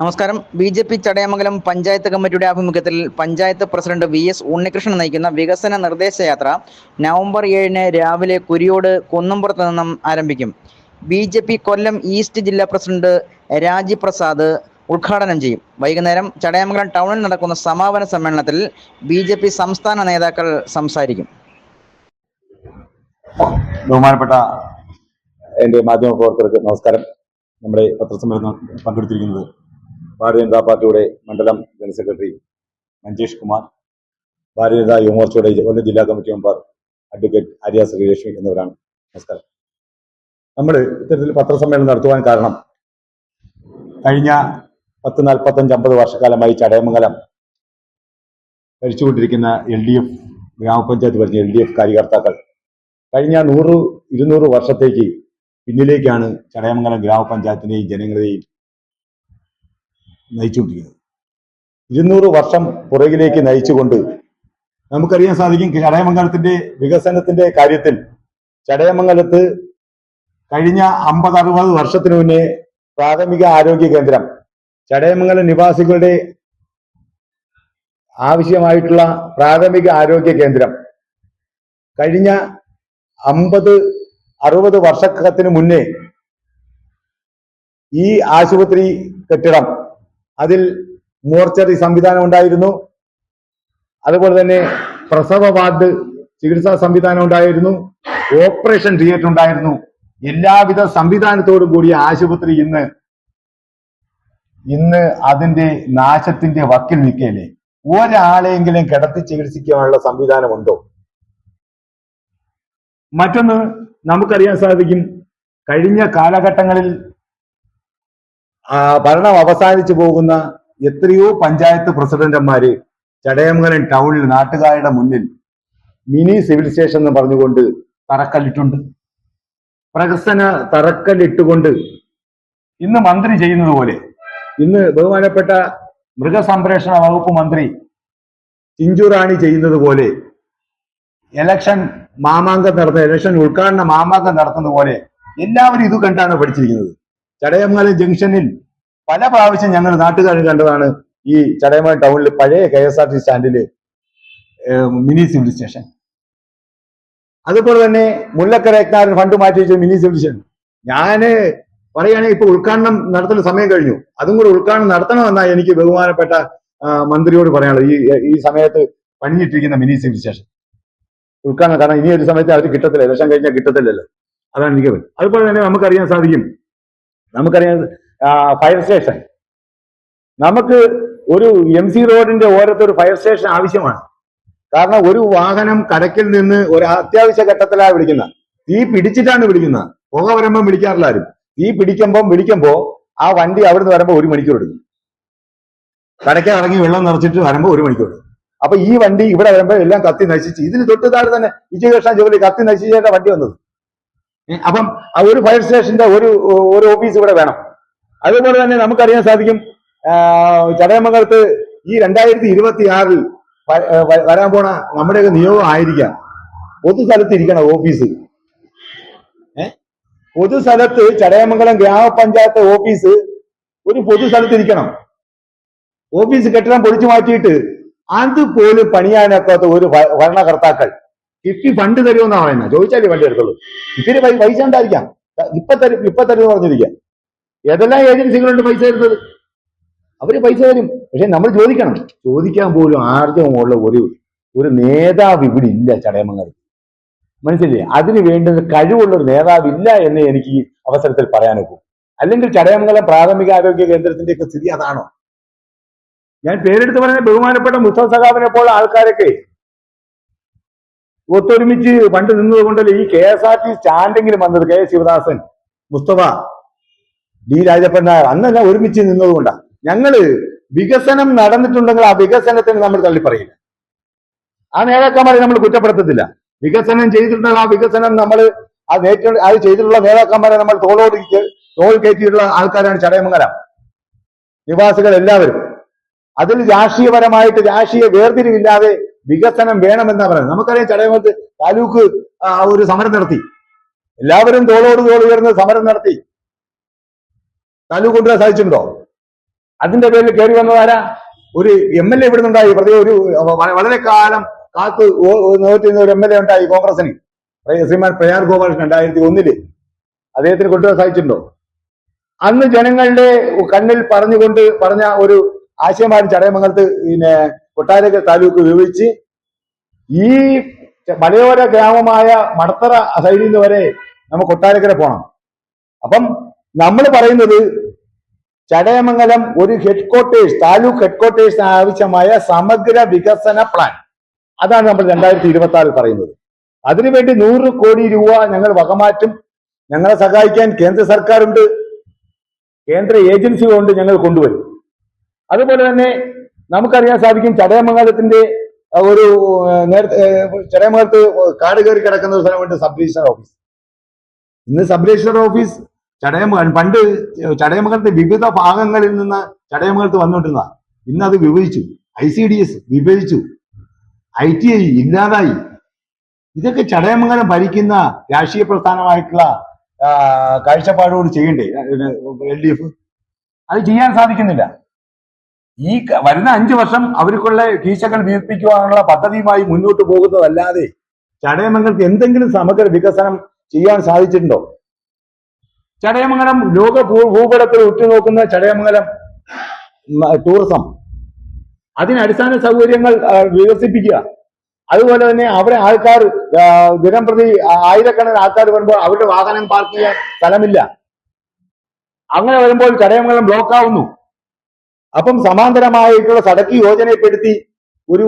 നമസ്കാരം. B J P Chadayamangalam panchayat കമ്മിറ്റിയുടെ ആഭിമുഖ്യത്തിൽ panchayat president V S Unnikrishnan നയിക്കുന്ന വികസന നിർദ്ദേശയാത്ര നവംബർ ഏഴിന് രാവിലെ കുരിയോട് കുന്നംപുറത്ത് നിന്നും ആരംഭിക്കും. B J P Kollam east ജില്ലാ പ്രസിഡന്റ് രാജി പ്രസാദ് ഉദ്ഘാടനം ചെയ്യും. വൈകുന്നേരം ചടയമംഗലം ടൗണിൽ നടക്കുന്ന സമാപന സമ്മേളനത്തിൽ ബി ജെ പി സംസ്ഥാന നേതാക്കൾ സംസാരിക്കും. ബഹുമാനപ്പെട്ട എന്റെ മാധ്യമ പ്രവർത്തകർക്ക് നമസ്കാരം. നമ്മുടെ പത്രസമ്മേളനം പങ്കെടുത്തിരിക്കുന്നത് ഭാരതീയ ജനതാ പാർട്ടിയുടെ മണ്ഡലം ജനറൽ സെക്രട്ടറി മഞ്ജേഷ് കുമാർ ഭാരതീയ ജനതാ യുവമോർച്ചയുടെ കൊല്ലം ജില്ലാ committee member advocate Arya Sreelakshmi എന്നിവരാണ്. നമസ്കാരം. നമ്മൾ ഇത്തരത്തിൽ പത്രസമ്മേളനം നടത്തുവാൻ കാരണം കഴിഞ്ഞ പത്ത് നാൽപ്പത്തഞ്ച് അമ്പത് വർഷക്കാലമായി ചടയമംഗലം ഭരിച്ചുകൊണ്ടിരിക്കുന്ന എൽ ഡി എഫ് ഗ്രാമപഞ്ചായത്ത് ഭരിച്ച എൽ ഡി എഫ് കാര്യകർത്താക്കൾ കഴിഞ്ഞ നൂറ് ഇരുന്നൂറ് വർഷത്തേക്ക് പിന്നിലേക്കാണ് ചടയമംഗലം ഗ്രാമപഞ്ചായത്തിനെയും ജനങ്ങളെയും നയിച്ചുകൊണ്ടിരിക്കുന്നത്. ഇരുന്നൂറ് വർഷം പുറകിലേക്ക് നയിച്ചുകൊണ്ട് നമുക്കറിയാൻ സാധിക്കും ചടയമംഗലത്തിന്റെ വികസനത്തിന്റെ കാര്യത്തിൽ ചടയമംഗലത്ത് കഴിഞ്ഞ അമ്പത് അറുപത് വർഷത്തിന് മുന്നേ പ്രാഥമിക ആരോഗ്യ കേന്ദ്രം ചടയമംഗലം നിവാസികളുടെ ആവശ്യമായിട്ടുള്ള പ്രാഥമിക ആരോഗ്യ കേന്ദ്രം കഴിഞ്ഞ അമ്പത് അറുപത് വർഷത്തിന് മുന്നേ ഈ ആശുപത്രി കെട്ടിടം അതിൽ മോർച്ചറി സംവിധാനം ഉണ്ടായിരുന്നു. അതുപോലെ തന്നെ പ്രസവ വാർഡ് ചികിത്സാ സംവിധാനം ഉണ്ടായിരുന്നു. ഓപ്പറേഷൻ തിയേറ്റർ ഉണ്ടായിരുന്നു. എല്ലാവിധ സംവിധാനത്തോടും കൂടിയ ആശുപത്രി ഇന്ന് ഇന്ന് അതിന്റെ നാശത്തിന്റെ വക്കിൽ നിൽക്കല്ലേ ഒരാളെങ്കിലും കിടത്തി ചികിത്സിക്കാനുള്ള സംവിധാനമുണ്ടോ? മറ്റൊന്ന് നമുക്കറിയാൻ സാധിക്കും. കഴിഞ്ഞ കാലഘട്ടങ്ങളിൽ ഭരണം അവസാനിച്ചു പോകുന്ന എത്രയോ പഞ്ചായത്ത് പ്രസിഡന്റുമാര് ചടയമംഗലം ടൗണിൽ നാട്ടുകാരുടെ മുന്നിൽ മിനി സിവിൽ സ്റ്റേഷൻ എന്ന് പറഞ്ഞുകൊണ്ട് തറക്കല്ലിട്ടുണ്ട്. പ്രഹസന തറക്കല്ലിട്ടുകൊണ്ട് ഇന്ന് മന്ത്രി ചെയ്യുന്നത് പോലെ ഇന്ന് ബഹുമാനപ്പെട്ട മൃഗസംരക്ഷണ വകുപ്പ് മന്ത്രി ചിഞ്ചുറാണി ചെയ്യുന്നത് പോലെ എലക്ഷൻ മാമാങ്കം നടത്തുന്ന ഇലക്ഷൻ ഉദ്ഘാടന മാമാങ്കം നടത്തുന്ന പോലെ എല്ലാവരും ഇത് കണ്ടാണ് പഠിച്ചിരിക്കുന്നത്. ചടയമംഗലം ജംഗ്ഷനിൽ പല പ്രാവശ്യം ഞങ്ങൾ നാട്ടുകാർ കണ്ടതാണ് ഈ ചടയമംഗലം ടൗണിൽ പഴയ കെ എസ് ആർ ടി സ്റ്റാൻഡിൽ മിനി സിവിൽ സ്റ്റേഷൻ. അതുപോലെ തന്നെ മുല്ലക്കര യജ്ഞാരൻ ഫണ്ട് മാറ്റി വെച്ച മിനി സിവിൽ സ്റ്റേഷൻ. ഞാൻ പറയുകയാണെങ്കിൽ ഇപ്പൊ ഉദ്ഘാടനം നടത്തുന്ന സമയം കഴിഞ്ഞു. അതും കൂടി ഉദ്ഘാടനം നടത്തണമെന്നാണ് എനിക്ക് ബഹുമാനപ്പെട്ട മന്ത്രിയോട് പറയാനുള്ളത്. ഈ ഈ സമയത്ത് പണിഞ്ഞിട്ടിരിക്കുന്ന മിനി സിവിൽ സ്റ്റേഷൻ. ഉദ്ഘാടനം കാരണം ഇനി ഒരു സമയത്ത് അവർ കിട്ടത്തില്ല. ഇലക്ഷൻ കഴിഞ്ഞാൽ കിട്ടത്തില്ലല്ലോ. അതാണ് എനിക്ക്. അതുപോലെ തന്നെ നമുക്കറിയാൻ സാധിക്കും നമുക്കറിയാം ഫയർ സ്റ്റേഷൻ നമുക്ക് ഒരു എം സി റോഡിന്റെ ഓരത്ത് ഒരു ഫയർ സ്റ്റേഷൻ ആവശ്യമാണ്. കാരണം ഒരു വാഹനം കടക്കിൽ നിന്ന് ഒരു അത്യാവശ്യ ഘട്ടത്തിലാണ് വിളിക്കുന്നത് തീ പിടിച്ചിട്ടാണ് വിളിക്കുന്നത് പുക വരുമ്പം വിളിക്കാറില്ല ആരും. തീ പിടിക്കുമ്പം വിളിക്കുമ്പോ ആ വണ്ടി അവിടുന്ന് വരുമ്പോ ഒരു മണിക്കൂർ എടുക്കും. കടയ്ക്ക് ഇറങ്ങി വെള്ളം നിറച്ചിട്ട് വരുമ്പോ ഒരു മണിക്കൂർ എടുക്കും. അപ്പൊ ഈ വണ്ടി ഇവിടെ വരുമ്പോ എല്ലാം കത്തി നശിച്ച്. ഇതിന് തൊട്ട് താഴെ തന്നെ വിജയകൃഷ്ണ ജോലി കത്തി നശിച്ചേട്ട വണ്ടി വന്നത്. അപ്പം ഒരു ഫയർ സ്റ്റേഷന്റെ ഒരു ഒരു ഓഫീസ് ഇവിടെ വേണം. അതുപോലെ തന്നെ നമുക്കറിയാൻ സാധിക്കും ചടയമംഗലത്ത് ഈ രണ്ടായിരത്തി ഇരുപത്തി ആറിൽ വരാൻ പോണ നമ്മുടെയൊക്കെ നിയോഗം ആയിരിക്കാം. പൊതുസ്ഥലത്ത് ഇരിക്കണം ഓഫീസ് പൊതുസ്ഥലത്ത് ചടയമംഗലം ഗ്രാമപഞ്ചായത്ത് ഓഫീസ് ഒരു പൊതുസ്ഥലത്ത് ഇരിക്കണം. ഓഫീസ് കെട്ടിടം പൊളിച്ചു മാറ്റിയിട്ട് അതുപോലും പണിയാനൊക്കാത്ത ഒരു ഭരണകർത്താക്കൾ കിഫ്ബി ഫണ്ട് തരുമെന്നാണ് പറയുന്നത്. ചോദിച്ചാലേ വണ്ടി എടുത്തുള്ളൂ. ഇത്തിരി പൈ- പൈസ ഉണ്ടായിരിക്കാം. ഇപ്പൊ തരും ഇപ്പൊ തരും പറഞ്ഞിരിക്കാം. ഏതെല്ലാം ഏജൻസികളുണ്ട് പൈസ തരുന്നത്? അവർ പൈസ തരും. പക്ഷെ നമ്മൾ ചോദിക്കണം. ചോദിക്കാൻ പോലും ആർജവമുള്ള ഒരു ഒരു നേതാവ് ഇവിടെ ഇല്ല ചടയമംഗലത്ത്. മനസ്സിലെ അതിന് വേണ്ടുന്ന കഴിവുള്ള ഒരു നേതാവ് ഇല്ല എന്ന് എനിക്ക് ഈ അവസരത്തിൽ പറയാനൊക്കും അല്ലെങ്കിൽ ചടയമംഗലം പ്രാഥമിക ആരോഗ്യ കേന്ദ്രത്തിന്റെ ഒക്കെ സ്ഥിതി അതാണോ? ഞാൻ പേരെടുത്ത് പറഞ്ഞ ബഹുമാനപ്പെട്ട മുസ്തഫ സഖാബിനെ പോലുള്ള ആൾക്കാരൊക്കെ ഒത്തൊരുമിച്ച് പണ്ട് നിന്നത് കൊണ്ടല്ലേ ഈ കെ എസ് ആർ ടി സ്റ്റാൻഡെങ്കിലും വന്നത് കെ ശിവദാസൻ? മുസ്തഫ ഡി രാജപ്പൻ നായർ അന്നല്ല ഒരുമിച്ച് നിന്നതുകൊണ്ടാണ് ഞങ്ങൾ വികസനം നടന്നിട്ടുണ്ടെങ്കിൽ ആ വികസനത്തിന് നമ്മൾ തള്ളി പറയില്ല ആ നേതാക്കന്മാരെ നമ്മൾ കുറ്റപ്പെടുത്തത്തില്ല. വികസനം ചെയ്തിട്ടുണ്ടെങ്കിൽ ആ വികസനം നമ്മൾ ആ നേറ്റ അത് ചെയ്തിട്ടുള്ള നേതാക്കന്മാരെ നമ്മൾ തോളോട് തോൾ കയറ്റിയിട്ടുള്ള ആൾക്കാരാണ് ചടയമംഗലം. നിവാസികൾ എല്ലാവരും. അതിൽ രാഷ്ട്രീയപരമായിട്ട് രാഷ്ട്രീയ വേർതിരിവില്ലാതെ വികസനം വേണമെന്നാ പറയുന്നത്. നമുക്കറിയാം ചടയമംഗലത്ത് താലൂക്ക് ഒരു സമരം നടത്തി. എല്ലാവരും തോളോട് തോൾ ഉയർന്ന് സമരം നടത്തി. താലൂക്ക് കൊണ്ടുവരാൻ സാധിച്ചിട്ടുണ്ടോ? അതിന്റെ പേരിൽ കയറി വന്നതാരാ ഒരു എം എൽ എ ഇവിടെ നിന്നുണ്ടായി പ്രത്യേക ഒരു വളരെ കാലം കാത്ത് നിവർത്തിയിരുന്ന ഒരു എം എൽ എ ഉണ്ടായി കോൺഗ്രസിന്. ശ്രീമാൻ പ്രയാർ ഗോപാലൻ രണ്ടായിരത്തി ഒന്നിൽ അദ്ദേഹത്തിന് കൊണ്ടുവരാൻ സാധിച്ചിട്ടുണ്ടോ? അന്ന് ജനങ്ങളുടെ കണ്ണിൽ പറഞ്ഞുകൊണ്ട് പറഞ്ഞ ഒരു ആശയമായിരുന്നു ചടയമംഗലത്ത് പിന്നെ കൊട്ടാരക്കര താലൂക്ക് വിഭജിച്ച് ഈ മലയോര ഗ്രാമമായ മടത്തറ സൈഡിൽ നിന്ന് വരെ നമുക്ക് കൊട്ടാരക്കര പോണം. അപ്പം നമ്മൾ പറയുന്നത് ചടയമംഗലം ഒരു ഹെഡ് ക്വാർട്ടേഴ്സ് താലൂക്ക് ഹെഡ് ക്വാർട്ടേഴ്സിന് ആവശ്യമായ സമഗ്ര വികസന പ്ലാൻ അതാണ് നമ്മൾ രണ്ടായിരത്തി ഇരുപത്തി ആറിൽ പറയുന്നത് അതിനുവേണ്ടി നൂറ് കോടി രൂപ ഞങ്ങൾ വകമാറ്റും ഞങ്ങളെ സഹായിക്കാൻ കേന്ദ്ര സർക്കാരുണ്ട് കേന്ദ്ര ഏജൻസികളുണ്ട് ഞങ്ങൾ കൊണ്ടുവരും. അതുപോലെ തന്നെ നമുക്കറിയാൻ സാധിക്കും ചടയമംഗലത്തിന്റെ ഒരു നേരത്തെ ചടയമംഗലത്ത് കാട് കയറി കിടക്കുന്ന ഒരു സ്ഥലമുണ്ട് സബ് രജിസ്ട്രാർ ഓഫീസ്. ഇന്ന് സബ് രജിസ്ട്രാർ ഓഫീസ് ചടയമംഗലം പണ്ട് ചടയമംഗലത്തെ വിവിധ ഭാഗങ്ങളിൽ നിന്ന് ചടയമംഗലത്ത് വന്നുകൊണ്ടിരുന്ന ഇന്ന് അത് വിഭജിച്ചു. ഐ സി ഡി എസ് വിഭജിച്ചു. ഐ ടി ഐ ഇല്ലാതായി. ഇതൊക്കെ ചടയമംഗലം ഭരിക്കുന്ന രാഷ്ട്രീയ പ്രസ്ഥാനമായിട്ടുള്ള കാഴ്ചപ്പാടോട് ചെയ്യണ്ടേ? L D F? അത് ചെയ്യാൻ സാധിക്കുന്നില്ല. ഈ വരുന്ന അഞ്ചു വർഷം അവർക്കുള്ള കീശകൾ വീർപ്പിക്കുവാനുള്ള പദ്ധതിയുമായി മുന്നോട്ട് പോകുന്നതല്ലാതെ ചടയമംഗലത്ത് എന്തെങ്കിലും സമഗ്ര വികസനം ചെയ്യാൻ സാധിച്ചിട്ടുണ്ടോ? ചടയമംഗലം ലോക ഭൂ- ഭൂപടത്തിൽ ഉറ്റുനോക്കുന്ന ചടയമംഗലം ടൂറിസം അതിന് അടിസ്ഥാന സൗകര്യങ്ങൾ വികസിപ്പിക്കുക. അതുപോലെ തന്നെ അവിടെ ആൾക്കാർ ദിനം പ്രതി ആയിരക്കണക്കിന് ആൾക്കാർ വരുമ്പോൾ അവരുടെ വാഹനം പാർക്ക് ചെയ്യാൻ സ്ഥലമില്ല. അങ്ങനെ വരുമ്പോൾ ചടയമംഗലം ബ്ലോക്ക് ആവുന്നു. അപ്പം സമാന്തരമായിട്ടുള്ള സടക്ക് യോജനപ്പെടുത്തി ഒരു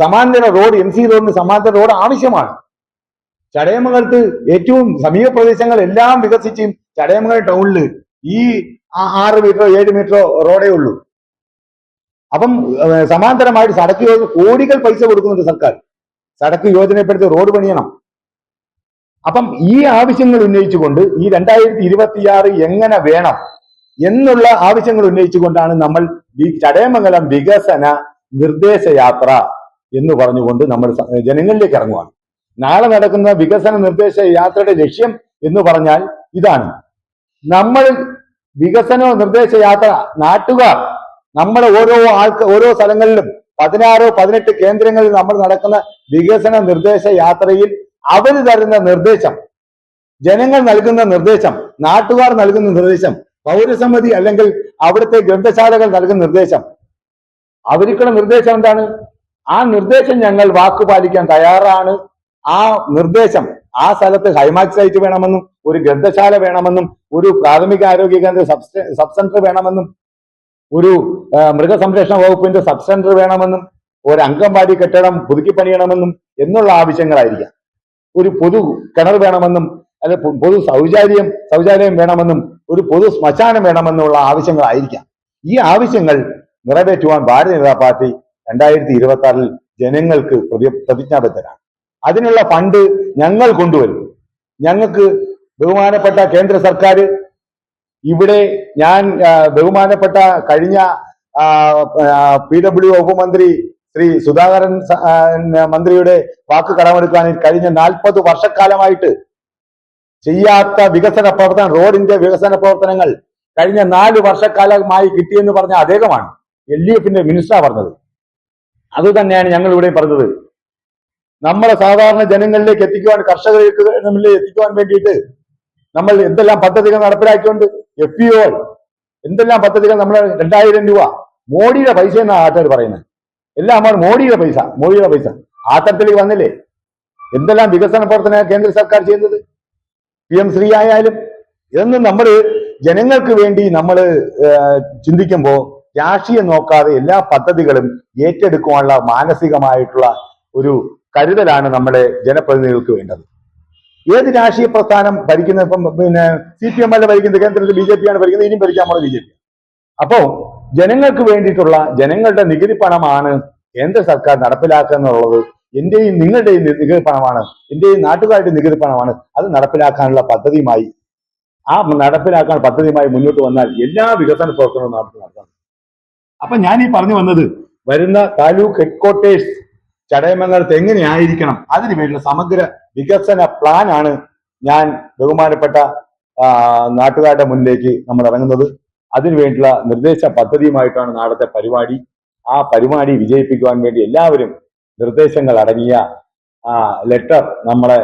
സമാന്തര റോഡ് എം സി റോഡിന് സമാന്തര റോഡ് ആവശ്യമാണ്. ചടയമംഗലത്ത് ഏറ്റവും സമീപ പ്രദേശങ്ങൾ എല്ലാം വികസിച്ചും ചടയമംഗലം ടൗണിൽ ഈ ആറ് മീറ്ററോ ഏഴ് മീറ്ററോ റോഡേ ഉള്ളൂ. അപ്പം സമാന്തരമായിട്ട് സടക്ക് യോജന കോടികൾ പൈസ കൊടുക്കുന്നുണ്ട് സർക്കാർ. സടക്ക് യോജനപ്പെടുത്തി റോഡ് പണിയണം. അപ്പം ഈ ആവശ്യങ്ങൾ ഉന്നയിച്ചുകൊണ്ട് ഈ രണ്ടായിരത്തി ഇരുപത്തിയാറ് എങ്ങനെ വേണം? എന്നുള്ള ആവശ്യങ്ങൾ ഉന്നയിച്ചുകൊണ്ടാണ് നമ്മൾ ചടയമംഗലം വികസന നിർദ്ദേശയാത്ര എന്ന് പറഞ്ഞുകൊണ്ട് നമ്മൾ ജനങ്ങളിലേക്ക് ഇറങ്ങുവാണ്. നാളെ നടക്കുന്ന വികസന നിർദ്ദേശ യാത്രയുടെ ലക്ഷ്യം എന്ന് പറഞ്ഞാൽ ഇതാണ്. നമ്മൾ വികസന നിർദ്ദേശ യാത്ര നാട്ടുകാർ നമ്മുടെ ഓരോ ആൾക്ക് ഓരോ സ്ഥലങ്ങളിലും പതിനാറോ പതിനെട്ട് കേന്ദ്രങ്ങളിൽ നമ്മൾ നടക്കുന്ന വികസന നിർദ്ദേശ യാത്രയിൽ അവർ തരുന്ന നിർദ്ദേശം ജനങ്ങൾ നൽകുന്ന നിർദ്ദേശം നാട്ടുകാർ നൽകുന്ന നിർദ്ദേശം പൗരസമിതി അല്ലെങ്കിൽ അവിടുത്തെ ഗ്രന്ഥശാലകൾ നൽകുന്ന നിർദ്ദേശം. അവർക്കുള്ള നിർദ്ദേശം എന്താണ്? ആ നിർദ്ദേശം ഞങ്ങൾ വാക്കു പാലിക്കാൻ തയ്യാറാണ്. ആ നിർദ്ദേശം ആ സ്ഥലത്ത് ഹൈമാക്സ് സൈറ്റ് വേണമെന്നും ഒരു ഗ്രന്ഥശാല വേണമെന്നും ഒരു പ്രാഥമിക ആരോഗ്യ കേന്ദ്ര സബ് സെന്റർ വേണമെന്നും ഒരു മൃഗസംരക്ഷണ വകുപ്പിന്റെ സബ് സെന്റർ വേണമെന്നും ഒരു അംഗൻവാടി കെട്ടിടം പുതുക്കി പണിയണമെന്നും എന്നുള്ള ആവശ്യങ്ങളായിരിക്കാം. ഒരു പൊതു കിണർ വേണമെന്നും അല്ലെ പൊതു സൗചാര്യം സൗചാര്യം വേണമെന്നും ഒരു പൊതു ശ്മശാനം വേണമെന്നുള്ള ആവശ്യങ്ങളായിരിക്കാം. ഈ ആവശ്യങ്ങൾ നിറവേറ്റുവാൻ ഭാരതീയ ജനതാ പാർട്ടി രണ്ടായിരത്തി ഇരുപത്തി ആറിൽ ജനങ്ങൾക്ക് പ്രതി പ്രതിജ്ഞാബദ്ധരാണ്. അതിനുള്ള ഫണ്ട് ഞങ്ങൾ കൊണ്ടുവരും. ഞങ്ങൾക്ക് ബഹുമാനപ്പെട്ട കേന്ദ്ര സർക്കാർ ഇവിടെ ഞാൻ ബഹുമാനപ്പെട്ട കഴിഞ്ഞ പി ഡബ്ല്യു വകുപ്പ് മന്ത്രി ശ്രീ സുധാകരൻ മന്ത്രിയുടെ വാക്ക് കടമെടുക്കാൻ കഴിഞ്ഞ നാൽപ്പത് വർഷക്കാലമായിട്ട് ചെയ്യാത്ത വികസന പ്രവർത്തനം റോഡിന്റെ വികസന പ്രവർത്തനങ്ങൾ കഴിഞ്ഞ നാല് വർഷക്കാലമായി കിട്ടിയെന്ന് പറഞ്ഞ അദ്ദേഹമാണ് എൽ ഡി എഫിന്റെ മിനിസ്റ്റർ പറഞ്ഞത്. അത് തന്നെയാണ് ഞങ്ങൾ ഇവിടെ പറഞ്ഞത്. നമ്മളെ സാധാരണ ജനങ്ങളിലേക്ക് എത്തിക്കുവാൻ കർഷകർക്ക് എത്തിക്കുവാൻ വേണ്ടിയിട്ട് നമ്മൾ എന്തെല്ലാം പദ്ധതികൾ നടപ്പിലാക്കിക്കൊണ്ട് എഫ് പി ഒ എന്തെല്ലാം പദ്ധതികൾ നമ്മൾ രണ്ടായിരം രൂപ മോഡിയുടെ പൈസ എന്നാണ് ആൾക്കാർ പറയുന്നത്. എല്ലാം നമ്മൾ മോഡിയുടെ പൈസ മോഡിയുടെ പൈസ. ആ തരത്തിലേക്ക് വന്നില്ലേ? എന്തെല്ലാം വികസന പ്രവർത്തന കേന്ദ്ര സർക്കാർ ചെയ്യുന്നത്? പി എം ശ്രീ ആയാലും ഇതൊന്നും നമ്മൾ ജനങ്ങൾക്ക് വേണ്ടി നമ്മൾ ചിന്തിക്കുമ്പോൾ രാഷ്ട്രീയം നോക്കാതെ എല്ലാ പദ്ധതികളും ഏറ്റെടുക്കുവാനുള്ള മാനസികമായിട്ടുള്ള ഒരു കരുതലാണ് നമ്മുടെ ജനപ്രതിനിധികൾക്ക് വേണ്ടത്. ഏത് രാഷ്ട്രീയ പ്രസ്ഥാനം ഭരിക്കുന്ന ഇപ്പം പിന്നെ സി പി എം അല്ല ഭരിക്കുന്നത്? കേന്ദ്രത്തിൽ ബി ജെ പി ആണ് ഭരിക്കുന്നത് ഇനിയും ഭരിക്കാൻ പോണത് ബി ജെ പി അപ്പോ ജനങ്ങൾക്ക് വേണ്ടിയിട്ടുള്ള ജനങ്ങളുടെ നികുതി പണമാണ് കേന്ദ്ര സർക്കാർ നടപ്പിലാക്കുക എന്നുള്ളത് എന്റെയും നിങ്ങളുടെയും നികുതി പണമാണ് എന്റെയും നാട്ടുകാരുടെ നികുതി പണമാണ് അത് നടപ്പിലാക്കാനുള്ള പദ്ധതിയുമായി ആ നടപ്പിലാക്കാൻ പദ്ധതിയുമായി മുന്നോട്ട് വന്നാൽ എല്ലാ വികസന പ്രവർത്തനവും നടത്തി നടത്താം അപ്പൊ ഞാൻ ഈ പറഞ്ഞു വന്നത് വരുന്ന താലൂക്ക് ഹെഡ്ക്വാർട്ടേഴ്സ് ചടയമംഗലത്ത് എങ്ങനെയായിരിക്കണം? അതിനു വേണ്ടിയുള്ള സമഗ്ര വികസന പ്ലാൻ ആണ് ഞാൻ ബഹുമാനപ്പെട്ട നാട്ടുകാരുടെ മുന്നിലേക്ക് നമ്മൾ ഇറങ്ങുന്നത്. അതിനുവേണ്ടിയുള്ള നിർദ്ദേശ പദ്ധതിയുമായിട്ടാണ് നാളത്തെ പരിപാടി. ആ പരിപാടി വിജയിപ്പിക്കുവാൻ വേണ്ടി എല്ലാവരും നിർദ്ദേശങ്ങൾ അടങ്ങിയ ആ ലെറ്റർ നമ്മളെ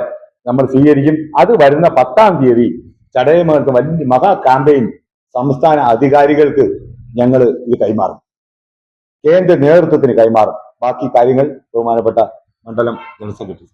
നമ്മൾ സ്വീകരിക്കും. അത് വരുന്ന പത്താം തീയതി ചടയമേർക്ക് വലിയ മഹാ ക്യാമ്പയിൻ സംസ്ഥാന അധികാരികൾക്ക് ഞങ്ങൾ ഇത് കൈമാറും. കേന്ദ്ര നേതൃത്വത്തിന് കൈമാറും. ബാക്കി കാര്യങ്ങൾ ബഹുമാനപ്പെട്ട മണ്ഡലം ജനറൽ സെക്രട്ടറി